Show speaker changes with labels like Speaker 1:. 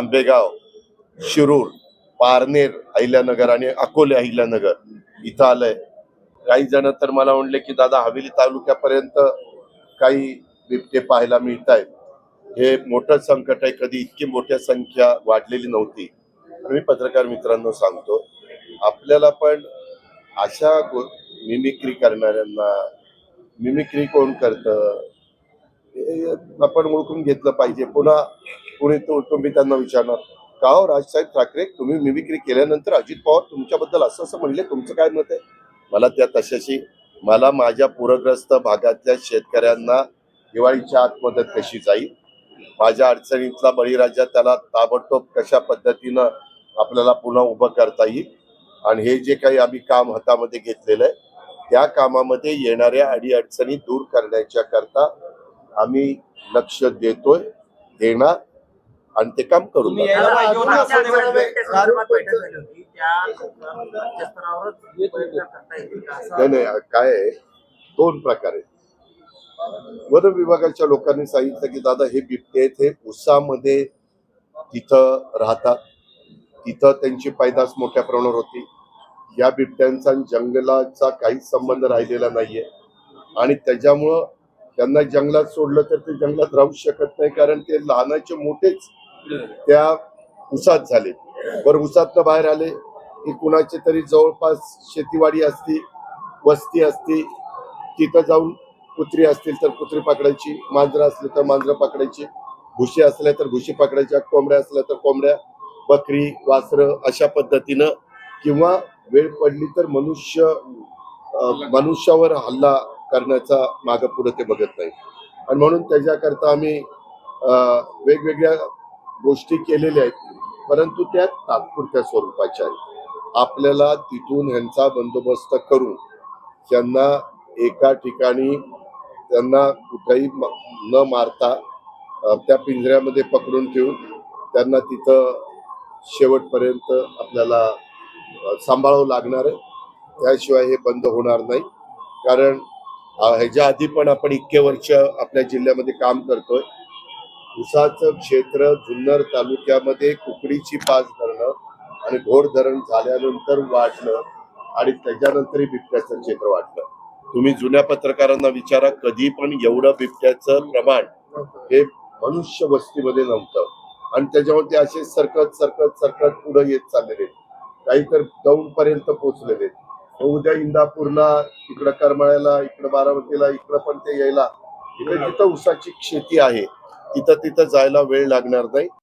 Speaker 1: आंबेगाव शिरूर पारनेर अहिल्यानगर आणि अकोले अहिल्यानगर इथं आलंय. काही जण तर मला म्हणले की दादा हवेली तालुक्यापर्यंत काही बिबटे पाहायला मिळत आहेत हे मोठं संकट आहे. कधी इतकी मोठ्या संख्या वाढलेली नव्हती. मी पत्रकार मित्रांनो सांगतो आपल्याला पण अशा गो- मिमिक्री करणाऱ्यांना मिमिक्री कोण करतं? आपण ओळखून घेतलं पाहिजे. पुन्हा पुढे तो तुम्ही त्यांना विचारणार. का हो राजसाहेब ठाकरे तुम्ही मिमिक्री केल्यानंतर अजित पवार तुमच्याबद्दल असं असं म्हणले तुमचं काय मत आहे? मला त्या तशाशी मला माझ्या पूरग्रस्त भागातल्या शेतकऱ्यांना दिवाळीच्या आत मदत कशी जाईल? माझ्या अडचणीतला बळीराजा त्याला ताबडतोब कशा पद्धतीनं आपल्याला पुन्हा उभं करता येईल? आणि हे जे काही आम्ही काम हातामध्ये घेतलेलं आहे त्या कामामध्ये येणाऱ्या अडीअडचणी दूर करण्याच्या करता आम्ही लक्ष देतोय देणार आणि ते काम करू
Speaker 2: नाही
Speaker 1: नाही काय दोन प्रकार आहेत. वन विभागाच्या लोकांनी सांगितलं की दादा हे बिबटे आहेत हे उसामध्ये तिथं राहतात. तिथं त्यांची पैदास मोठ्या प्रमाणावर होती. या बिबट्यांचा जंगलाचा काहीच संबंध राहिलेला नाहीये. आणि त्याच्यामुळं त्यांना जंगलात सोडलं तर ते जंगलात राहू शकत नाही कारण ते लहानाचे मोठेच त्या उसात झाले. बरं उसातनं बाहेर आले की कुणाचे तरी जवळपास शेतीवाडी असती वस्ती असती तिथं जाऊन कुत्री असतील तर कुत्री पकडायची मांजरं असली तर मांजरं पकडायची भुशी असल्या तर भुशी पकडायच्या कोंबड्या असल्या तर कोंबड्या बकरी वासरं अशा पद्धतीनं किंवा वेळ पडली तर मनुष्य मनुष्यावर हल्ला करण्याचा मागं पुढं ते बघत नाही आणि म्हणून त्याच्याकरता आम्ही वेगवेगळ्या गोष्टी केलेल्या आहेत परंतु त्या तात्पुरत्या स्वरूपाच्या आहेत. आपल्याला तिथून ह्यांचा बंदोबस्त करून त्यांना एका ठिकाणी त्यांना कुठेही न मारता त्या पिंजऱ्यामध्ये पकडून ठेवून त्यांना तिथं शेवटपर्यंत आपल्याला सांभाळावं लागणार आहे. त्याशिवाय हे बंद होणार नाही. कारण ह्याच्या आधी पण आपण इतके वर्ष आपल्या जिल्ह्यामध्ये काम करतोय. उसाचं क्षेत्र जुन्नर तालुक्यामध्ये कुकडीची पास धरणं आणि घोड धरण झाल्यानंतर वाढलं आणि त्याच्यानंतरही बिबट्याचं क्षेत्र वाढलं तुम्ही जुन्या पत्रकारांना विचारा कधी पण एवढं बिबट्याचं प्रमाण हे मनुष्य वस्तीमध्ये नव्हतं. आणि त्याच्यामध्ये असे सरकत सरकत सरकत पुढे येत चाललेले काही तर दौंड पर्यंत पोहोचलेले उद्या इंदापूरला इकडं करमाळ्याला इकडं बारामतीला इकडं पण ते यायला. इकडे जिथं ऊसाची शेती आहे तिथं तिथं जायला वेळ लागणार नाही.